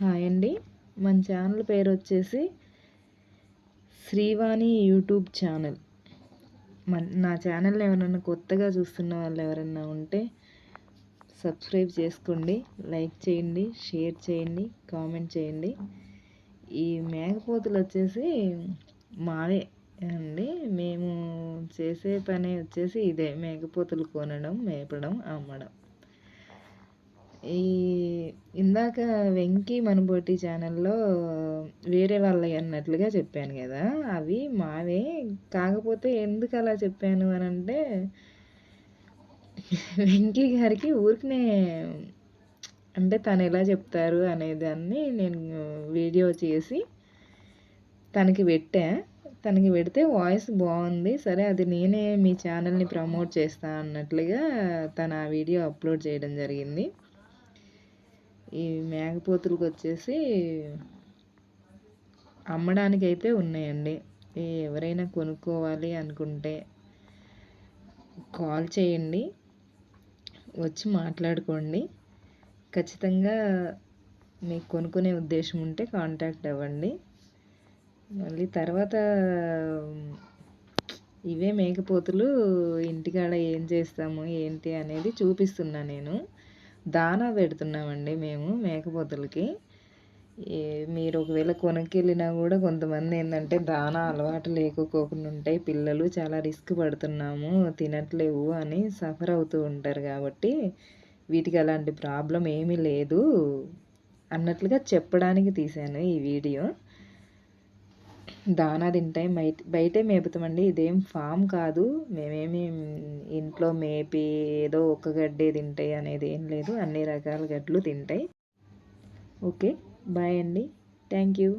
Hi అండి. మన channel పేరు వచ్చేసి శ్రీవాణి యూట్యూబ్ ఛానల్. మన నా ఛానల్ ఎవరైనా కొత్తగా చూస్తున్న వాళ్ళు ఎవరైనా ఉంటే సబ్స్క్రైబ్ చేసుకోండి లైక్ చేయండి షేర్ చేయండి కామెంట్ చేయండి. ఈ మేకపోతులు వచ్చేసి మావే అండి. మేము చేసే పని వచ్చేసి ఇదే. మేకపోతులు కొనడం మేపడం అమ్మడం. ఈ ఇందాక వెంకీ మనబోటి ఛానల్లో వేరే వాళ్ళవి అన్నట్లుగా చెప్పాను కదా అవి మావే. కాకపోతే ఎందుకు అలా చెప్పాను అని అంటే వెంకీ గారికి ఊరికనే అంటే తను ఎలా చెప్తారు అనేదాన్ని నేను వీడియో చేసి తనకి పెట్టా. తనకి పెడితే వాయిస్ బాగుంది. సరే అది నేనే మీ ఛానల్ని ప్రమోట్ చేస్తా అన్నట్లుగా తన ఆ వీడియో అప్లోడ్ చేయడం జరిగింది. ఈ మేకపోతులకు వచ్చేసి అమ్మడానికి అయితే ఉన్నాయండి ఎవరైనా కొనుక్కోవాలి అనుకుంటే కాల్ చేయండి. వచ్చి మాట్లాడుకోండి. ఖచ్చితంగా మీకు కొనుక్కునే ఉద్దేశం ఉంటే కాంటాక్ట్ అవ్వండి. మళ్ళీ తర్వాత ఇవే మేకపోతులు ఇంటికాడ ఏం చేస్తాము ఏంటి అనేది చూపిస్తున్నా నేను. దానా పెడుతున్నామండి మేము మేకపోతులకి. మీరు ఒకవేళ కొనుక్కెళ్ళినా కూడా కొంతమంది ఏంటంటే దానా అలవాటు లేకపోకుండా ఉంటాయి. పిల్లలు చాలా రిస్క్ పడుతున్నాము తినట్లేవు అని సఫర్ అవుతూ ఉంటారు కాబట్టి వీటికి అలాంటి ప్రాబ్లం ఏమీ లేదు అన్నట్లుగా చెప్పడానికి తీశాను ఈ వీడియో. దానా తింటాయి బయట బయటే మేపుతామండి. ఇదేం ఫామ్ కాదు. మేమేమి ఇంట్లో మేపి ఏదో ఒక గడ్డే తింటాయి అనేది ఏం లేదు. అన్ని రకాల గడ్లు తింటాయి. ఓకే బాయ్ అండి. Thank you.